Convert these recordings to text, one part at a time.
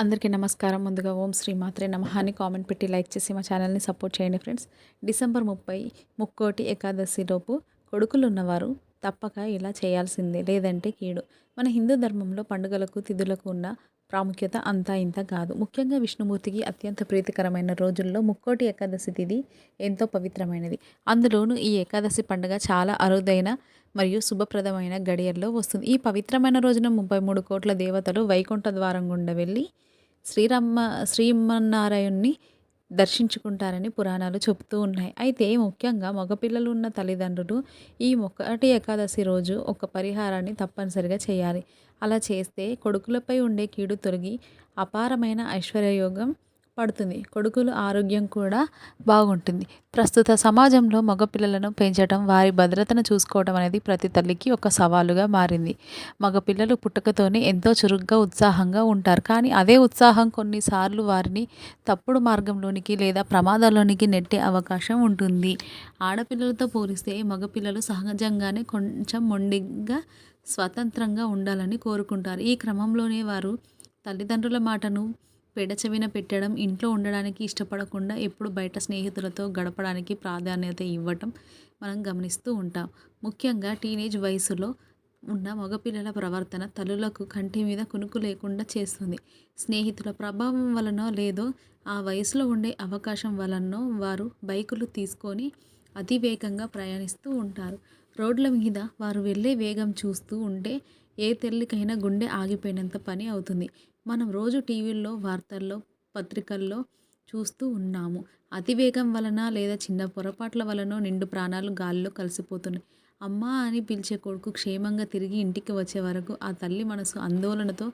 అందరికీ నమస్కారం. ముందుగా ఓం శ్రీ మాత్రే నమః అని కామెంట్ పెట్టి లైక్ చేసి మా ఛానల్ని సపోర్ట్ చేయండి ఫ్రెండ్స్. డిసెంబర్ ముప్పై ముక్కోటి ఏకాదశిలోపు కొడుకులు ఉన్నవారు తప్పక ఇలా చేయాల్సిందే. లేదంటే కీడు. మన హిందూ ధర్మంలో పండుగలకు తిథులకు ఉన్న ప్రాముఖ్యత అంతా ఇంత కాదు. ముఖ్యంగా విష్ణుమూర్తికి అత్యంత ప్రీతికరమైన రోజుల్లో ముక్కోటి ఏకాదశి తిథి ఎంతో పవిత్రమైనది. అందులోనూ ఈ ఏకాదశి పండుగ చాలా అరుదైన మరియు శుభప్రదమైన గడియల్లో వస్తుంది. ఈ పవిత్రమైన రోజున ముప్పై మూడు కోట్ల దేవతలు వైకుంఠ ద్వారం గుండా వెళ్ళి శ్రీరమ్మ శ్రీమన్నారాయణ్ణి దర్శించుకుంటారని పురాణాలు చెబుతూ ఉన్నాయి. అయితే ముఖ్యంగా మగపిల్లలు ఉన్న తల్లిదండ్రులు ఈ మొక్కటి ఏకాదశి రోజు ఒక పరిహారాన్ని తప్పనిసరిగా చేయాలి. అలా చేస్తే కొడుకులపై ఉండే కీడు తొలగి అపారమైన ఐశ్వర్యయోగం పడుతుంది. కొడుకుల ఆరోగ్యం కూడా బాగుంటుంది. ప్రస్తుత సమాజంలో మగపిల్లలను పెంచడం వారి భద్రతను చూసుకోవడం అనేది ప్రతి తల్లికి ఒక సవాలుగా మారింది. మగపిల్లలు పుట్టుకతోనే ఎంతో చురుగ్గా ఉత్సాహంగా ఉంటారు. కానీ అదే ఉత్సాహం కొన్నిసార్లు వారిని తప్పుడు మార్గంలోనికి లేదా ప్రమాదాల్లోనికి నెట్టే అవకాశం ఉంటుంది. ఆడపిల్లలతో పోలిస్తే మగపిల్లలు సహజంగానే కొంచెం మొండిగా స్వతంత్రంగా ఉండాలని కోరుకుంటారు. ఈ క్రమంలోనే వారు తల్లిదండ్రుల మాటను పెడచెవిన పెట్టడం ఇంట్లో ఉండడానికి ఇష్టపడకుండా ఎప్పుడు బయట స్నేహితులతో గడపడానికి ప్రాధాన్యత ఇవ్వటం మనం గమనిస్తూ ఉంటాం. ముఖ్యంగా టీనేజ్ వయసులో ఉన్న మగపిల్లల ప్రవర్తన తల్లులకు కంటి మీద కునుకు లేకుండా చేస్తుంది. స్నేహితుల ప్రభావం వలనో లేదో ఆ వయసులో ఉండే అవకాశం వలనో వారు బైకులు తీసుకొని అతి వేగంగా ప్రయాణిస్తూ ఉంటారు. రోడ్ల మీద వారు వెళ్ళే వేగం చూస్తూ ఉంటే ఏ తల్లికైనా గుండె ఆగిపోయినంత పని అవుతుంది. మనం రోజు టీవీల్లో వార్తల్లో పత్రికల్లో చూస్తూ ఉన్నాము. అతివేగం వలన లేదా చిన్న పొరపాట్ల వలన నిండు ప్రాణాలు గాలిలో కలిసిపోతున్నాయి. అమ్మా అని పిలిచే కొడుకు క్షేమంగా తిరిగి ఇంటికి వచ్చే వరకు ఆ తల్లి మనసు ఆందోళనతో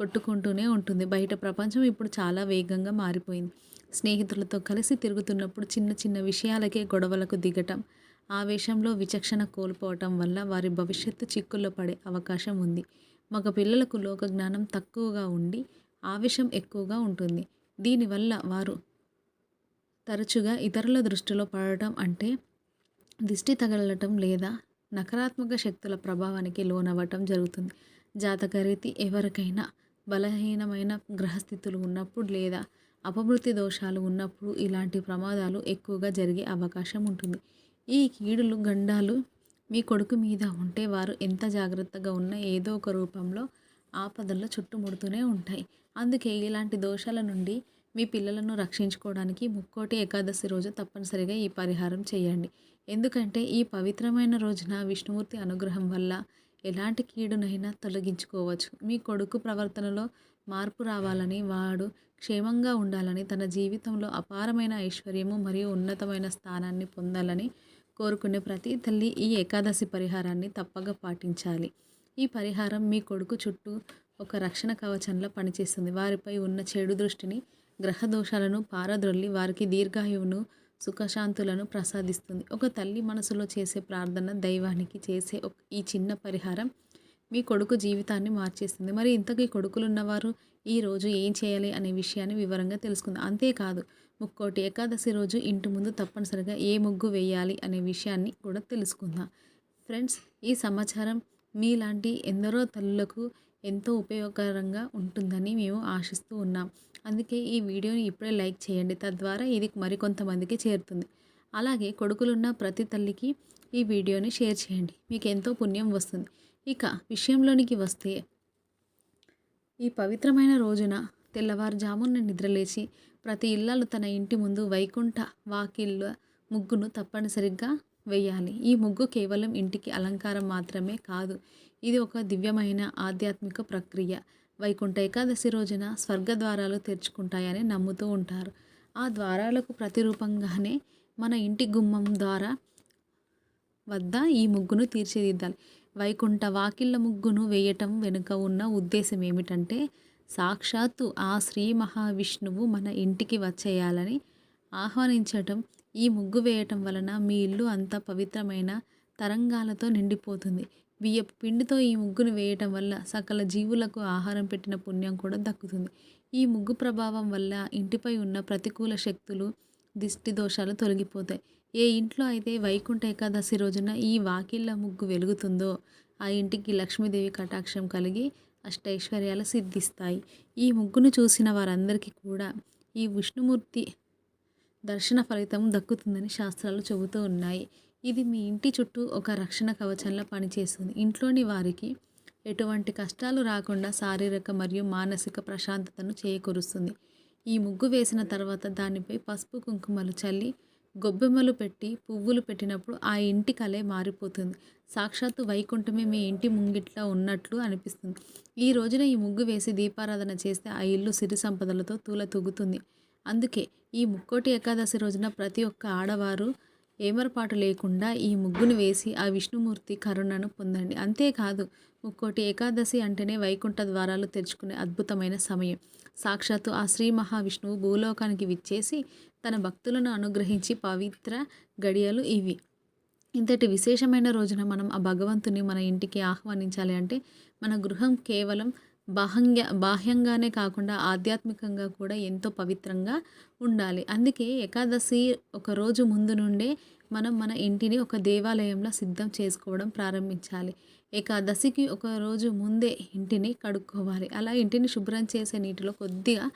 కొట్టుకుంటూనే ఉంటుంది. బయట ప్రపంచం ఇప్పుడు చాలా వేగంగా మారిపోయింది. స్నేహితులతో కలిసి తిరుగుతున్నప్పుడు చిన్న చిన్న విషయాలకే గొడవలకు దిగటం ఆవేశంలో విచక్షణ కోల్పోవటం వల్ల వారి భవిష్యత్తు చిక్కుల్లో పడే అవకాశం ఉంది. మగ పిల్లలకు లోక జ్ఞానం తక్కువగా ఉండి ఆవేశం ఎక్కువగా ఉంటుంది. దీనివల్ల వారు తరచుగా ఇతరుల దృష్టిలో పడటం అంటే దిష్టి తగలటం లేదా నకారాత్మక శక్తుల ప్రభావానికి లోనవ్వటం జరుగుతుంది. జాతకరీతి ఎవరికైనా బలహీనమైన గ్రహస్థితులు ఉన్నప్పుడు లేదా అపమృతి దోషాలు ఉన్నప్పుడు ఇలాంటి ప్రమాదాలు ఎక్కువగా జరిగే అవకాశం ఉంటుంది. ఈ కీడులు గండాలు మీ కొడుకు మీద ఉంటే వారు ఎంత జాగ్రత్తగా ఉన్నా ఏదో ఒక రూపంలో ఆపదల్లో చుట్టుముడుతూనే ఉంటాయి. అందుకే ఇలాంటి దోషాల నుండి మీ పిల్లలను రక్షించుకోవడానికి ముక్కోటి ఏకాదశి రోజు తప్పనిసరిగా ఈ పరిహారం చేయండి. ఎందుకంటే ఈ పవిత్రమైన రోజున విష్ణుమూర్తి అనుగ్రహం వల్ల ఎలాంటి కీడునైనా తొలగించుకోవచ్చు. మీ కొడుకు ప్రవర్తనలో మార్పు రావాలని వాడు క్షేమంగా ఉండాలని తన జీవితంలో అపారమైన ఐశ్వర్యము మరియు ఉన్నతమైన స్థానాన్ని పొందాలని కోరుకునే ప్రతి తల్లి ఈ ఏకాదశి పరిహారాన్ని తప్పక పాటించాలి. ఈ పరిహారం మీ కొడుకు చుట్టూ ఒక రక్షణ కవచంలా పనిచేస్తుంది. వారిపై ఉన్న చెడు దృష్టిని గ్రహ దోషాలను పారద్రొల్లి వారికి దీర్ఘాయువును సుఖశాంతులను ప్రసాదిస్తుంది. ఒక తల్లి మనసులో చేసే ప్రార్థన దైవానికి చేసే ఒక ఈ చిన్న పరిహారం మీ కొడుకు జీవితాన్ని మార్చేస్తుంది. మరి ఇంతకీ కొడుకులు ఉన్నవారు ఈరోజు ఏం చేయాలి అనే విషయాన్ని వివరంగా తెలుసుకుందాం. అంతేకాదు ముక్కోటి ఏకాదశి రోజు ఇంటి ముందు తప్పనిసరిగా ఏ ముగ్గు వేయాలి అనే విషయాన్ని కూడా తెలుసుకుందాం. ఫ్రెండ్స్ ఈ సమాచారం మీలాంటి ఎందరో తల్లులకు ఎంతో ఉపయోగకరంగా ఉంటుందని మేము ఆశిస్తూ ఉన్నాం. అందుకే ఈ వీడియోని ఇప్పుడే లైక్ చేయండి. తద్వారా ఇది మరికొంతమందికి చేరుతుంది. అలాగే కొడుకులున్న ప్రతి తల్లికి ఈ వీడియోని షేర్ చేయండి. మీకు ఎంతో పుణ్యం వస్తుంది. ఇక విషయంలోనికి వస్తే ఈ పవిత్రమైన రోజున తెల్లవారుజామున నిద్రలేచి ప్రతి ఇల్లాలు తన ఇంటి ముందు వైకుంఠ వాకిళ్ళ ముగ్గును తప్పనిసరిగా వేయాలి. ఈ ముగ్గు కేవలం ఇంటికి అలంకారం మాత్రమే కాదు ఇది ఒక దివ్యమైన ఆధ్యాత్మిక ప్రక్రియ. వైకుంఠ ఏకాదశి రోజున స్వర్గ ద్వారాలు తెరుచుకుంటాయని నమ్ముతూ ఉంటారు. ఆ ద్వారాలకు ప్రతిరూపంగానే మన ఇంటి గుమ్మం ద్వారా వద్ద ఈ ముగ్గును తీర్చిదిద్దాలి. వైకుంఠ వాకిళ్ళ ముగ్గును వేయటం వెనుక ఉన్న ఉద్దేశం ఏమిటంటే సాక్షాత్తు ఆ శ్రీ మహావిష్ణువు మన ఇంటికి వచ్చేయాలని ఆహ్వానించటం ఈ ముగ్గు వేయటం వలన మీ ఇల్లు అంత పవిత్రమైన తరంగాలతో నిండిపోతుంది. బియ్యపు పిండితో ఈ ముగ్గును వేయటం వల్ల సకల జీవులకు ఆహారం పెట్టిన పుణ్యం కూడా దక్కుతుంది. ఈ ముగ్గు ప్రభావం వల్ల ఇంటిపై ఉన్న ప్రతికూల శక్తులు దిష్టి దోషాలు తొలగిపోతాయి. ఏ ఇంట్లో అయితే వైకుంఠ ఏకాదశి రోజున ఈ వాకిళ్ళ ముగ్గు వెలుగుతుందో ఆ ఇంటికి లక్ష్మీదేవి కటాక్షం కలిగి అష్టైశ్వర్యాలు సిద్ధిస్తాయి. ఈ ముగ్గును చూసిన వారందరికీ కూడా ఈ విష్ణుమూర్తి దర్శన ఫలితం దక్కుతుందని శాస్త్రాలు చెబుతూ ఉన్నాయి. ఇది మీ ఇంటి చుట్టూ ఒక రక్షణ కవచంలా పనిచేస్తుంది. ఇంట్లోని వారికి ఎటువంటి కష్టాలు రాకుండా శారీరక మరియు మానసిక ప్రశాంతతను చేకూరుస్తుంది. ఈ ముగ్గు వేసిన తర్వాత దానిపై పసుపు కుంకుమలు చల్లి గొబ్బెమ్మలు పెట్టి పువ్వులు పెట్టినప్పుడు ఆ ఇంటి కలే మారిపోతుంది. సాక్షాత్తు వైకుంఠమే మీ ఇంటి ముంగిట్లో ఉన్నట్లు అనిపిస్తుంది. ఈ రోజున ఈ ముగ్గు వేసి దీపారాధన చేస్తే ఆ ఇల్లు సిరి సంపదలతో తూల తూగుతుంది. అందుకే ఈ ముక్కోటి ఏకాదశి రోజున ప్రతి ఒక్క ఆడవారు ఏమరపాటు లేకుండా ఈ ముగ్గును వేసి ఆ విష్ణుమూర్తి కరుణను పొందండి. అంతేకాదు ముక్కోటి ఏకాదశి అంటేనే వైకుంఠ ద్వారాలు తెరుచుకునే అద్భుతమైన సమయం. సాక్షాత్తు ఆ శ్రీ మహావిష్ణువు భూలోకానికి విచ్చేసి తన భక్తులను అనుగ్రహించి పవిత్ర గడియలు ఇవి. ఇంతటి విశేషమైన రోజున మనం ఆ భగవంతుని మన ఇంటికి ఆహ్వానించాలి అంటే మన గృహం కేవలం బాహ్య బాహ్యంగానే కాకుండా ఆధ్యాత్మికంగా కూడా ఎంతో పవిత్రంగా ఉండాలి. అందుకే ఏకాదశి ఒక రోజు ముందు నుండే మనం మన ఇంటిని ఒక దేవాలయంలో సిద్ధం చేసుకోవడం ప్రారంభించాలి. ఏకాదశికి ఒక రోజు ముందే ఇంటిని కడుక్కోవాలి. అలా ఇంటిని శుభ్రం చేసే నీటిలో కొద్దిగా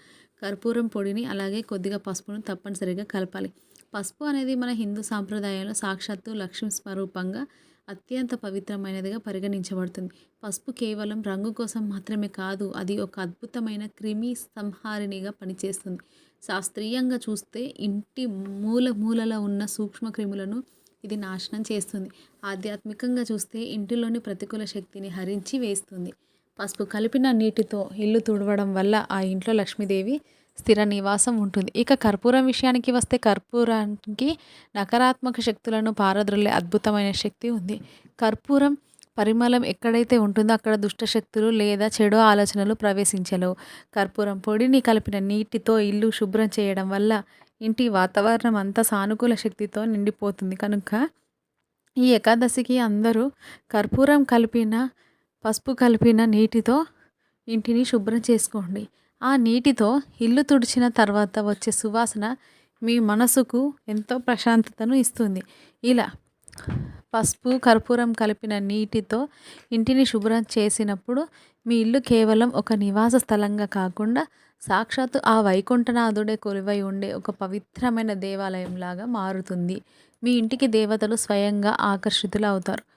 కర్పూరం పొడిని అలాగే కొద్దిగా పసుపును తప్పనిసరిగా కలపాలి. పసుపు అనేది మన హిందూ సాంప్రదాయంలో సాక్షాత్తు లక్ష్మీ స్వరూపంగా అత్యంత పవిత్రమైనదిగా పరిగణించబడుతుంది. పసుపు కేవలం రంగు కోసం మాత్రమే కాదు అది ఒక అద్భుతమైన క్రిమి సంహారిణిగా పనిచేస్తుంది. శాస్త్రీయంగా చూస్తే ఇంటి మూల మూలలో ఉన్న సూక్ష్మ క్రిములను ఇది నాశనం చేస్తుంది. ఆధ్యాత్మికంగా చూస్తే ఇంటిలోని ప్రతికూల శక్తిని హరించి వేస్తుంది. పసుపు కలిపిన నీటితో ఇల్లు తుడవడం వల్ల ఆ ఇంట్లో లక్ష్మీదేవి స్థిర నివాసం ఉంటుంది. ఇక కర్పూరం విషయానికి వస్తే కర్పూరానికి నకారాత్మక శక్తులను పారద్రులే అద్భుతమైన శక్తి ఉంది. కర్పూరం పరిమళం ఎక్కడైతే ఉంటుందో అక్కడ దుష్ట శక్తులు లేదా చెడు ఆలోచనలు ప్రవేశించలేవు. కర్పూరం పొడిని కలిపిన నీటితో ఇల్లు శుభ్రం చేయడం వల్ల ఇంటి వాతావరణం అంతా సానుకూల శక్తితో నిండిపోతుంది. కనుక ఈ ఏకాదశికి అందరూ కర్పూరం కలిపిన పసుపు కలిపిన నీటితో ఇంటిని శుభ్రం చేసుకోండి. ఆ నీటితో ఇల్లు తుడిచిన తర్వాత వచ్చే సువాసన మీ మనసుకు ఎంతో ప్రశాంతతను ఇస్తుంది. ఇలా పసుపు కర్పూరం కలిపిన నీటితో ఇంటిని శుభ్రం చేసినప్పుడు మీ ఇల్లు కేవలం ఒక నివాస స్థలంగా కాకుండా సాక్షాత్తు ఆ వైకుంఠనాథుడే కొలువై ఉండే ఒక పవిత్రమైన దేవాలయంలాగా మారుతుంది. మీ ఇంటికి దేవతలు స్వయంగా ఆకర్షితులు అవుతారు.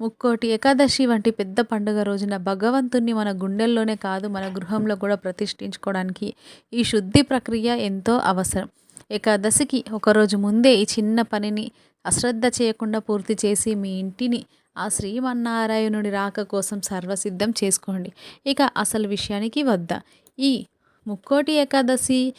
ముక్కోటి ఏకాదశి వంటి పెద్ద పండుగ రోజున భగవంతుణ్ణి మన గుండెల్లోనే కాదు మన గృహంలో కూడా ప్రతిష్ఠించుకోవడానికి ఈ శుద్ధి ప్రక్రియ ఎంతో అవసరం. ఏకాదశికి ఒకరోజు ముందే ఈ చిన్న పనిని అశ్రద్ధ చేయకుండా పూర్తి చేసి మీ ఇంటిని ఆ శ్రీమన్నారాయణుడి రాక కోసం సర్వసిద్ధం చేసుకోండి. ఇక అసలు విషయానికి వద్ద. ఈ ముక్కోటి ఏకాదశి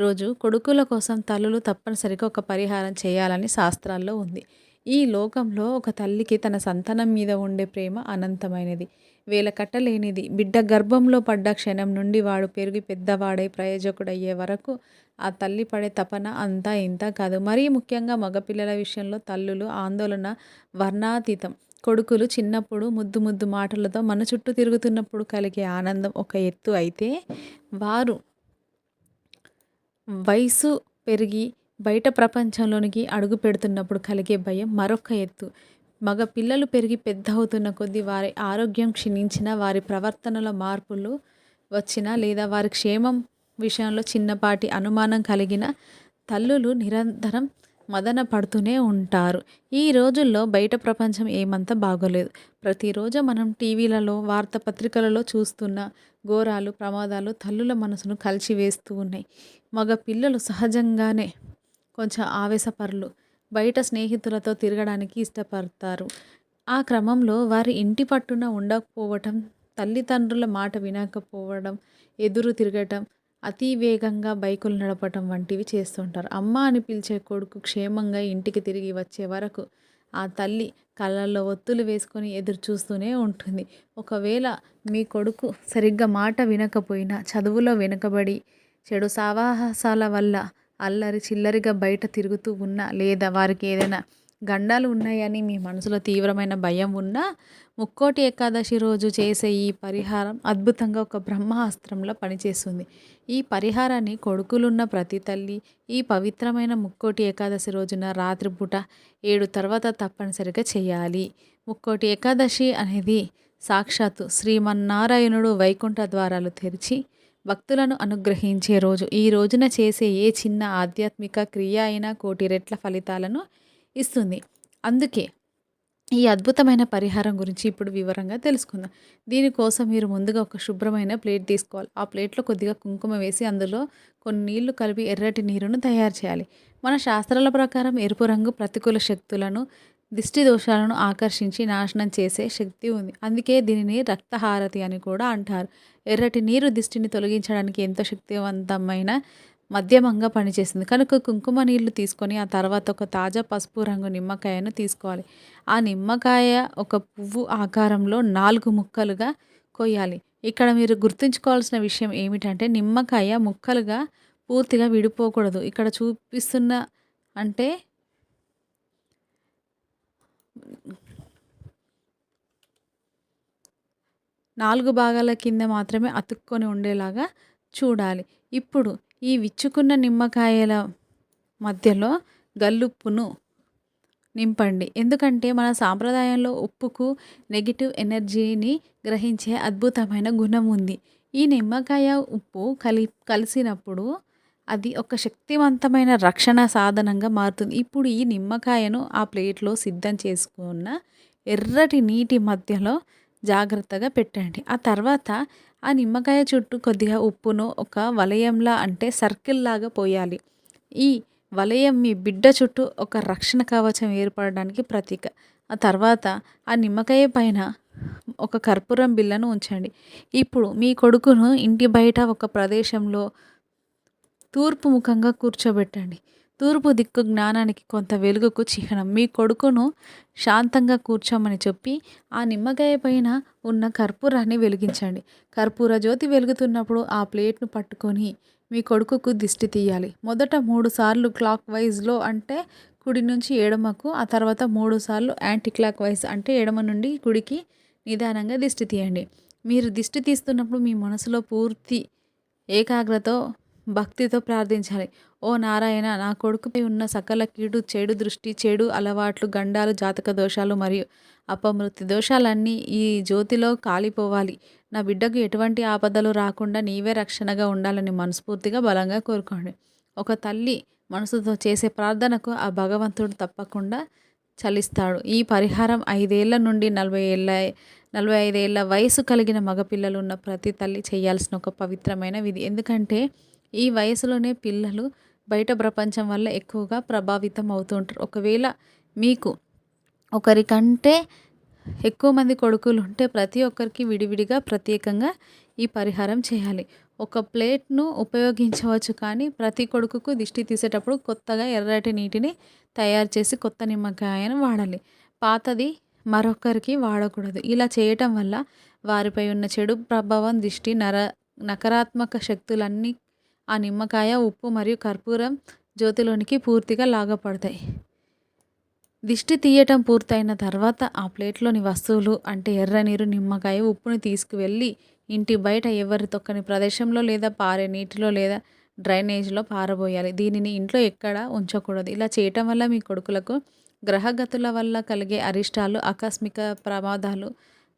రోజు కొడుకుల కోసం తల్లులు తప్పనిసరిగా ఒక పరిహారం చేయాలని శాస్త్రాల్లో ఉంది. ఈ లోకంలో ఒక తల్లికి తన సంతానం మీద ఉండే ప్రేమ అనంతమైనది. వేల కట్టలేనిది. బిడ్డ గర్భంలో పడ్డ క్షణం నుండి వాడు పెరిగి పెద్దవాడై ప్రయోజకుడయ్యే వరకు ఆ తల్లి పడే తపన అంతా ఇంత కాదు. మరీ ముఖ్యంగా మగపిల్లల విషయంలో తల్లులు ఆందోళన వర్ణాతీతం. కొడుకులు చిన్నప్పుడు ముద్దు ముద్దు మాటలతో మన చుట్టూ తిరుగుతున్నప్పుడు కలిగే ఆనందం ఒక ఎత్తు అయితే వారు వయసు పెరిగి బయట ప్రపంచంలోనికి అడుగు పెడుతున్నప్పుడు కలిగే భయం మరొక ఎత్తు. మగ పిల్లలు పెరిగి పెద్ద అవుతున్న కొద్దీ వారి ఆరోగ్యం క్షీణించిన వారి ప్రవర్తనలో మార్పులు వచ్చిన లేదా వారి క్షేమం విషయంలో చిన్నపాటి అనుమానం కలిగిన తల్లులు నిరంతరం మదన పడుతూనే ఉంటారు. ఈ రోజుల్లో బయట ప్రపంచం ఏమంత బాగోలేదు. ప్రతిరోజు మనం టీవీలలో వార్తాపత్రికలలో చూస్తున్న ఘోరాలు ప్రమాదాలు తల్లుల మనసును కలిచివేస్తూ ఉన్నాయి. మగ పిల్లలు సహజంగానే కొంచెం ఆవేశపరులు. బయట స్నేహితులతో తిరగడానికి ఇష్టపడతారు. ఆ క్రమంలో వారి ఇంటి పట్టున ఉండకపోవటం తల్లిదండ్రుల మాట వినకపోవడం ఎదురు తిరగటం అతి వేగంగా బైకులు నడపటం వంటివి చేస్తుంటారు. అమ్మ అని పిలిచే కొడుకు క్షేమంగా ఇంటికి తిరిగి వచ్చే వరకు ఆ తల్లి కళ్ళల్లో ఒత్తులు వేసుకొని ఎదురు చూస్తూనే ఉంటుంది. ఒకవేళ మీ కొడుకు సరిగ్గా మాట వినకపోయినా చదువులో వెనుకబడి చెడు సావాసాల వల్ల అల్లరి చిల్లరిగా బయట తిరుగుతూ ఉన్నా లేదా వారికి ఏదైనా గండాలు ఉన్నాయని మీ మనసులో తీవ్రమైన భయం ఉన్నా ముక్కోటి ఏకాదశి రోజు చేసే ఈ పరిహారం అద్భుతంగా ఒక బ్రహ్మాస్త్రంలో పనిచేస్తుంది. ఈ పరిహారాన్ని కొడుకులున్న ప్రతి తల్లి ఈ పవిత్రమైన ముక్కోటి ఏకాదశి రోజున రాత్రిపూట ఏడు తర్వాత తప్పనిసరిగా చేయాలి. ముక్కోటి ఏకాదశి అనేది సాక్షాత్తు శ్రీమన్నారాయణుడు వైకుంఠ ద్వారాలు తెరిచి భక్తులను అనుగ్రహించే రోజు. ఈ రోజున చేసే ఏ చిన్న ఆధ్యాత్మిక క్రియ అయినా కోటి రెట్ల ఫలితాలను ఇస్తుంది. అందుకే ఈ అద్భుతమైన పరిహారం గురించి ఇప్పుడు వివరంగా తెలుసుకుందాం. దీనికోసం మీరు ముందుగా ఒక శుభ్రమైన ప్లేట్ తీసుకోవాలి. ఆ ప్లేట్లో కొద్దిగా కుంకుమ వేసి అందులో కొన్ని నీళ్ళు కలిపి ఎర్రటి నీరును తయారు చేయాలి. మన శాస్త్రాల ప్రకారం ఎరుపు రంగు ప్రతికూల శక్తులను దిష్టి దోషాలను ఆకర్షించి నాశనం చేసే శక్తి ఉంది. అందుకే దీనిని రక్తహారతి అని కూడా అంటారు. ఎర్రటి నీరు దిష్టిని తొలగించడానికి ఎంతో శక్తివంతమైన మధ్యమంగా పనిచేస్తుంది. కనుక కుంకుమ నీళ్ళు తీసుకొని ఆ తర్వాత ఒక తాజా పసుపు రంగు నిమ్మకాయను తీసుకోవాలి. ఆ నిమ్మకాయ ఒక పువ్వు ఆకారంలో నాలుగు ముక్కలుగా కొయ్యాలి. ఇక్కడ మీరు గుర్తుంచుకోవాల్సిన విషయం ఏమిటంటే నిమ్మకాయ ముక్కలుగా పూర్తిగా విడిపోకూడదు. ఇక్కడ చూపిస్తున్న అంటే నాలుగు భాగాల కింద మాత్రమే అతుక్కొని ఉండేలాగా చూడాలి. ఇప్పుడు ఈ విచ్చుకున్న నిమ్మకాయల మధ్యలో గల్లుప్పును నింపండి. ఎందుకంటే మన సాంప్రదాయంలో ఉప్పుకు నెగిటివ్ ఎనర్జీని గ్రహించే అద్భుతమైన గుణం ఉంది. ఈ నిమ్మకాయ ఉప్పు కలి కలిసినప్పుడు అది ఒక శక్తివంతమైన రక్షణ సాధనంగా మారుతుంది. ఇప్పుడు ఈ నిమ్మకాయను ఆ ప్లేట్లో సిద్ధం చేసుకున్న ఎర్రటి నీటి మధ్యలో జాగ్రత్తగా పెట్టండి. ఆ తర్వాత ఆ నిమ్మకాయ చుట్టూ కొద్దిగా ఉప్పును ఒక వలయంలా అంటే సర్కిల్ లాగా పోయాలి. ఈ వలయం మీ బిడ్డ చుట్టూ ఒక రక్షణ కవచం ఏర్పడడానికి ప్రతీక. ఆ తర్వాత ఆ నిమ్మకాయ పైన ఒక కర్పూరం బిళ్ళను ఉంచండి. ఇప్పుడు మీ కొడుకును ఇంటి బయట ఒక ప్రదేశంలో తూర్పు ముఖంగా కూర్చోబెట్టండి. తూర్పు దిక్కు జ్ఞానానికి కొంత వెలుగుకు చిహ్నం. మీ కొడుకును శాంతంగా కూర్చోమని చెప్పి ఆ నిమ్మకాయ పైన ఉన్న కర్పూరాన్ని వెలిగించండి. కర్పూర జ్యోతి వెలుగుతున్నప్పుడు ఆ ప్లేట్ను పట్టుకొని మీ కొడుకుకు దిష్టి తీయాలి. మొదట మూడు సార్లు క్లాక్ వైజ్లో అంటే కుడి నుంచి ఎడమకు ఆ తర్వాత మూడు సార్లు యాంటీ క్లాక్ వైజ్ అంటే ఎడమ నుండి కుడికి నిదానంగా దిష్టి తీయండి. మీరు దిష్టి తీస్తున్నప్పుడు మీ మనసులో పూర్తి ఏకాగ్రతో భక్తితో ప్రార్థించాలి. ఓ నారాయణ నా కొడుకుపై ఉన్న సకల కీడు చెడు దృష్టి చెడు అలవాట్లు గండాలు జాతక దోషాలు మరియు అపమృతి దోషాలన్నీ ఈ జ్యోతిలో కాలిపోవాలి. నా బిడ్డకు ఎటువంటి ఆపదలు రాకుండా నీవే రక్షణగా ఉండాలని మనస్ఫూర్తిగా బలంగా కోరుకోండి. ఒక తల్లి మనసుతో చేసే ప్రార్థనకు ఆ భగవంతుడు తప్పకుండా చలిస్తాడు. ఈ పరిహారం ఐదేళ్ళ నుండి నలభై ఏళ్ళ నలభై ఐదేళ్ళ వయసు కలిగిన మగపిల్లలు ఉన్న ప్రతి తల్లి చేయాల్సిన ఒక పవిత్రమైన విధి. ఎందుకంటే ఈ వయసులోనే పిల్లలు బయట ప్రపంచం వల్ల ఎక్కువగా ప్రభావితం అవుతుంటారు. ఒకవేళ మీకు ఒకరికంటే ఎక్కువ మంది కొడుకులు ఉంటే ప్రతి ఒక్కరికి విడివిడిగా ప్రత్యేకంగా ఈ పరిహారం చేయాలి. ఒక ప్లేట్ను ఉపయోగించవచ్చు కానీ ప్రతి కొడుకుకు దిష్టి తీసేటప్పుడు కొత్తగా ఎర్రటి నీటిని తయారు చేసి కొత్త నిమ్మకాయను వాడాలి. పాతది మరొకరికి వాడకూడదు. ఇలా చేయటం వల్ల వారిపై ఉన్న చెడు ప్రభావం దిష్టి నర నకారాత్మక శక్తులన్నీ ఆ నిమ్మకాయ ఉప్పు మరియు కర్పూరం జ్యోతిలోనికి పూర్తిగా లాగపడతాయి. దిష్టి తీయటం పూర్తయిన తర్వాత ఆ ప్లేట్లోని వస్తువులు అంటే ఎర్ర నీరు నిమ్మకాయ ఉప్పుని తీసుకువెళ్ళి ఇంటి బయట ఎవరి తొక్కని ప్రదేశంలో లేదా పారే నీటిలో లేదా డ్రైనేజ్లో పారబోయాలి. దీనిని ఇంట్లో ఎక్కడ ఉంచకూడదు. ఇలా చేయటం వల్ల మీ కొడుకులకు గ్రహగతుల వల్ల కలిగే అరిష్టాలు ఆకస్మిక ప్రమాదాలు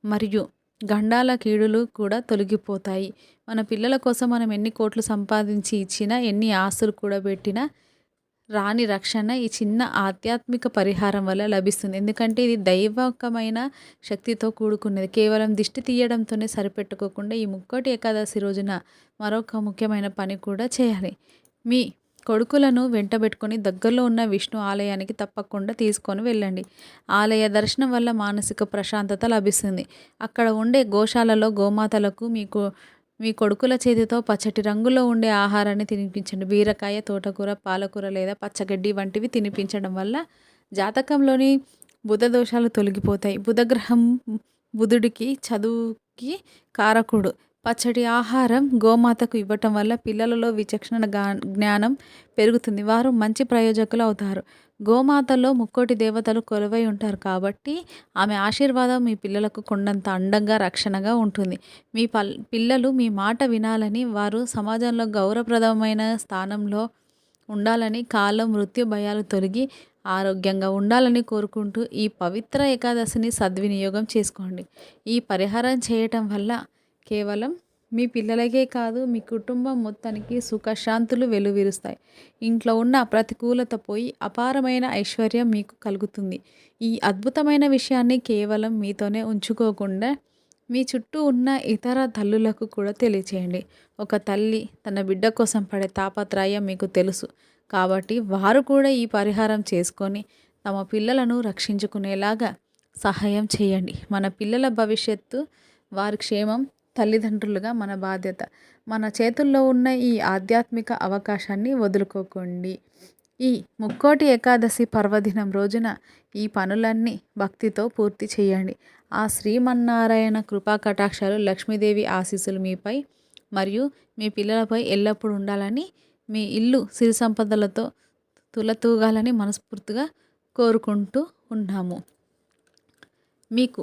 మరియు గండాల కీడులు కూడా తొలగిపోతాయి. మన పిల్లల కోసం మనం ఎన్ని కోట్లు సంపాదించి ఇచ్చినా ఎన్ని ఆస్తులు కూడా పెట్టినా రాని రక్షణ ఈ చిన్న ఆధ్యాత్మిక పరిహారం వల్ల లభిస్తుంది. ఎందుకంటే ఇది దైవకమైన శక్తితో కూడుకున్నది. కేవలం దిష్టి తీయడంతోనే సరిపెట్టుకోకుండా ఈ ముక్కటి ఏకాదశి రోజున మరొక ముఖ్యమైన పని కూడా చేయాలి. మీ కొడుకులను వెంటబెట్టుకొని దగ్గరలో ఉన్న విష్ణు ఆలయానికి తప్పకుండా తీసుకొని వెళ్ళండి. ఆలయ దర్శనం వల్ల మానసిక ప్రశాంతత లభిస్తుంది. అక్కడ ఉండే గోశాలలో గోమాతలకు మీకు మీ కొడుకుల చేతితో పచ్చటి రంగులో ఉండే ఆహారాన్ని తినిపించండి. బీరకాయ తోటకూర పాలకూర లేదా పచ్చగడ్డి వంటివి తినిపించడం వల్ల జాతకంలోని బుధ దోషాలు తొలగిపోతాయి. బుధగ్రహం బుధుడికి చదువుకి కారకుడు పచ్చడి ఆహారం గోమాతకు ఇవ్వటం వల్ల పిల్లలలో విచక్షణ జ్ఞానం పెరుగుతుంది. వారు మంచి ప్రయోజకులు అవుతారు. గోమాతలో ముక్కోటి దేవతలు కొలువై ఉంటారు కాబట్టి ఆమె ఆశీర్వాదం మీ పిల్లలకు కొండంత అండంగా రక్షణగా ఉంటుంది. మీ పల్ పిల్లలు మీ మాట వినాలని వారు సమాజంలో గౌరవప్రదమైన స్థానంలో ఉండాలని కాలం మృత్యు భయాలు తొలగి ఆరోగ్యంగా ఉండాలని కోరుకుంటూ ఈ పవిత్ర ఏకాదశిని సద్వినియోగం చేసుకోండి. ఈ పరిహారం చేయటం వల్ల కేవలం మీ పిల్లలకే కాదు మీ కుటుంబం మొత్తానికి సుఖశాంతులు వెలువిరుస్తాయి. ఇంట్లో ఉన్న ప్రతికూలత పోయి అపారమైన ఐశ్వర్యం మీకు కలుగుతుంది. ఈ అద్భుతమైన విషయాన్ని కేవలం మీతోనే ఉంచుకోకుండా మీ చుట్టూ ఉన్న ఇతర తల్లులకు కూడా తెలియచేయండి. ఒక తల్లి తన బిడ్డ కోసం పడే తాపత్రయం మీకు తెలుసు. కాబట్టి వారు కూడా ఈ పరిహారం చేసుకొని తమ పిల్లలను రక్షించుకునేలాగా సహాయం చేయండి. మన పిల్లల భవిష్యత్తు వారి క్షేమం తల్లిదండ్రులుగా మన బాధ్యత. మన చేతుల్లో ఉన్న ఈ ఆధ్యాత్మిక అవకాశాన్ని వదులుకోకండి. ఈ ముక్కోటి ఏకాదశి పర్వదినం రోజున ఈ పనులన్నీ భక్తితో పూర్తి చేయండి. ఆ శ్రీమన్నారాయణ కృపా కటాక్షాలు లక్ష్మీదేవి ఆశీస్సులు మీపై మరియు మీ పిల్లలపై ఎల్లప్పుడూ ఉండాలని మీ ఇల్లు సిరి సంపదలతో తులతూగాలని మనస్ఫూర్తిగా కోరుకుంటూ ఉన్నాము. మీకు